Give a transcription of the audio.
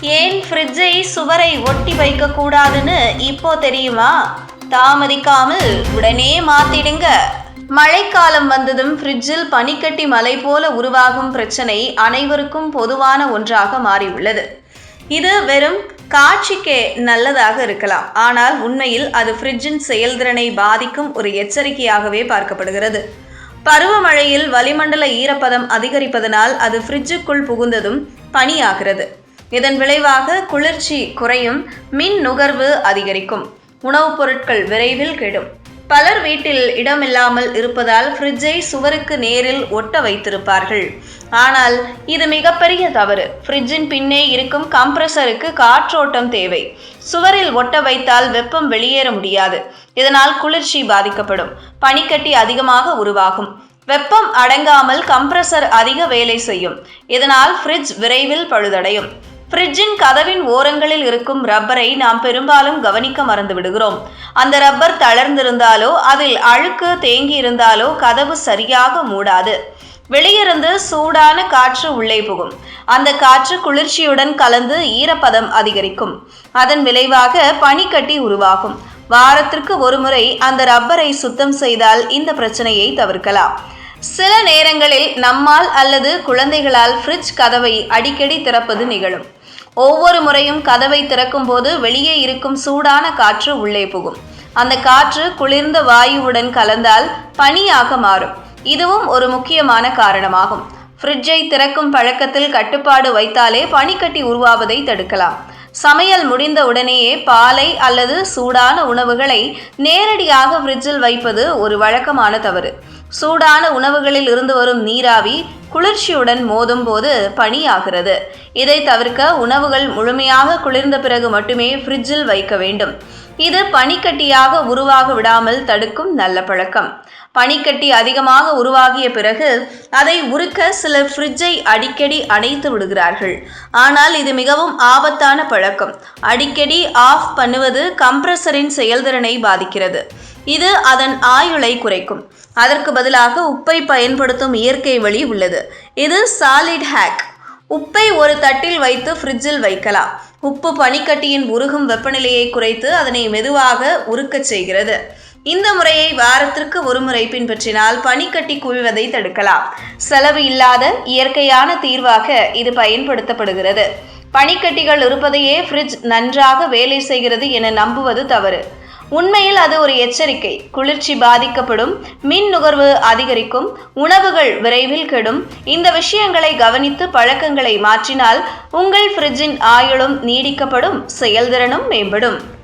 ஏன் ஃப்ரிட்ஜை சுவரை ஒட்டி வைக்க கூடாதுன்னு இப்போ தெரியுமா? தாமதிக்காமல் உடனே மாத்திடுங்க. மழைக்காலம் வந்ததும் ஃப்ரிட்ஜில் பனிக்கட்டி மலை போல உருவாகும் பிரச்சனை அனைவருக்கும் பொதுவான ஒன்றாக மாறியுள்ளது. இது வெறும் காட்சிக்கே நல்லதாக இருக்கலாம். ஆனால் உண்மையில் அது ஃப்ரிட்ஜின் செயல்திறனை பாதிக்கும் ஒரு எச்சரிக்கையாகவே பார்க்கப்படுகிறது. பருவமழையில் வளிமண்டல ஈரப்பதம் அதிகரிப்பதனால் அது ஃப்ரிட்ஜுக்குள் புகுந்ததும் பனியாகிறது. இதன் விளைவாக குளிர்ச்சி குறையும் மின் நுகர்வு அதிகரிக்கும். உணவுப் பொருட்கள் விரைவில் கெடும். பலர் வீட்டில் இடமில்லாமல் இருப்பதால் ஃப்ரிட்ஜை சுவருக்கு நேரில் ஒட்ட வைத்திருப்பார்கள். ஆனால் இது மிகப்பெரிய தவறு. ஃப்ரிட்ஜின் பின்னே இருக்கும் கம்ப்ரஸருக்கு காற்றோட்டம் தேவை. சுவரில் ஒட்ட வைத்தால் வெப்பம் வெளியேற முடியாது. இதனால் குளிர்ச்சி பாதிக்கப்படும். பனிக்கட்டி அதிகமாக உருவாகும். வெப்பம் அடங்காமல் கம்ப்ரஸர் அதிக வேலை செய்யும். இதனால் ஃப்ரிட்ஜ் விரைவில் பழுதடையும். ஃப்ரிட்ஜின் கதவின் ஓரங்களில் இருக்கும் ரப்பரை நாம் பெரும்பாலும் கவனிக்க மறந்து விடுகிறோம். அந்த ரப்பர் தளர்ந்திருந்தாலோ அதில் அழுக்கு தேங்கி இருந்தாலோ கதவு சரியாக மூடாது. வெளியிருந்து சூடான காற்று உள்ளே புகும். அந்த காற்று குளிர்ச்சியுடன் கலந்து ஈரப்பதம் அதிகரிக்கும். அதன் விளைவாக பனிக்கட்டி உருவாகும். வாரத்திற்கு ஒருமுறை அந்த ரப்பரை சுத்தம் செய்தால் இந்த பிரச்சனையை தவிர்க்கலாம். சில நேரங்களில் நம்மால் அல்லது குழந்தைகளால் ஃப்ரிட்ஜ் கதவை அடிக்கடி திறப்பது நிகழும். ஒவ்வொரு முறையும் கதவை திறக்கும் போது வெளியே இருக்கும் சூடான காற்று உள்ளே புகும். அந்த காற்று குளிர்ந்த வாயுவுடன் கலந்தால் பனியாக மாறும். இதுவும் ஒரு முக்கியமான காரணமாகும். ஃப்ரிட்ஜை திறக்கும் பழக்கத்தில் கட்டுப்பாடு வைத்தாலே பனிக்கட்டி உருவாவதை தடுக்கலாம். சமையல் முடிந்த உடனேயே பாலை அல்லது சூடான உணவுகளை நேரடியாக ஃப்ரிட்ஜில் வைப்பது ஒரு வழக்கமான தவறு. சூடான உணவுகளில் இருந்து வரும் நீராவி குளிர்ச்சியுடன் மோதும் போது பனியாகிறது. இதை தவிர்க்க உணவுகள் முழுமையாக குளிர்ந்த பிறகு மட்டுமே ஃப்ரிட்ஜில் வைக்க வேண்டும். இது பனிக்கட்டியாக உருவாக விடாமல் தடுக்கும் நல்ல பழக்கம். பனிக்கட்டி அதிகமாக உருவாகிய பிறகு அதை உருக்க சிலர் ஃப்ரிட்ஜை அடிக்கடி அணைத்து விடுகிறார்கள். ஆனால் இது மிகவும் ஆபத்தான பழக்கம். அடிக்கடி ஆஃப் பண்ணுவது கம்ப்ரஸரின் செயல்திறனை பாதிக்கிறது. இது அதன் ஆயுளை குறைக்கும். அதற்கு பதிலாக உப்பை பயன்படுத்தும் இயற்கை வழி உள்ளது. இது சாலிட் ஹேக் உப்பை ஒரு தட்டில் வைத்து ஃப்ரிட்ஜில் வைக்கலாம். உப்பு பனிக்கட்டியின் உருகும் வெப்பநிலையை குறைத்து அதனை மெதுவாக உருக்கச் செய்கிறது. இந்த முறையை வாரத்திற்கு ஒரு முறை பின்பற்றினால் பனிக்கட்டி குவிவதை தடுக்கலாம். செலவு இல்லாத இயற்கையான தீர்வாக இது பயன்படுத்தப்படுகிறது. பனிக்கட்டிகள் இருப்பதையே ஃப்ரிட்ஜ் நன்றாக வேலை செய்கிறது என நம்புவது தவறு. உண்மையில் அது ஒரு எச்சரிக்கை. குளிர்ச்சி பாதிக்கப்படும் மின் நுகர்வு அதிகரிக்கும் உணவுகள் விரைவில் கெடும். இந்த விஷயங்களை கவனித்து பழக்கங்களை மாற்றினால் உங்கள் ஃப்ரிட்ஜின் ஆயுளும் நீடிக்கப்படும் செயல்திறனும் மேம்படும்.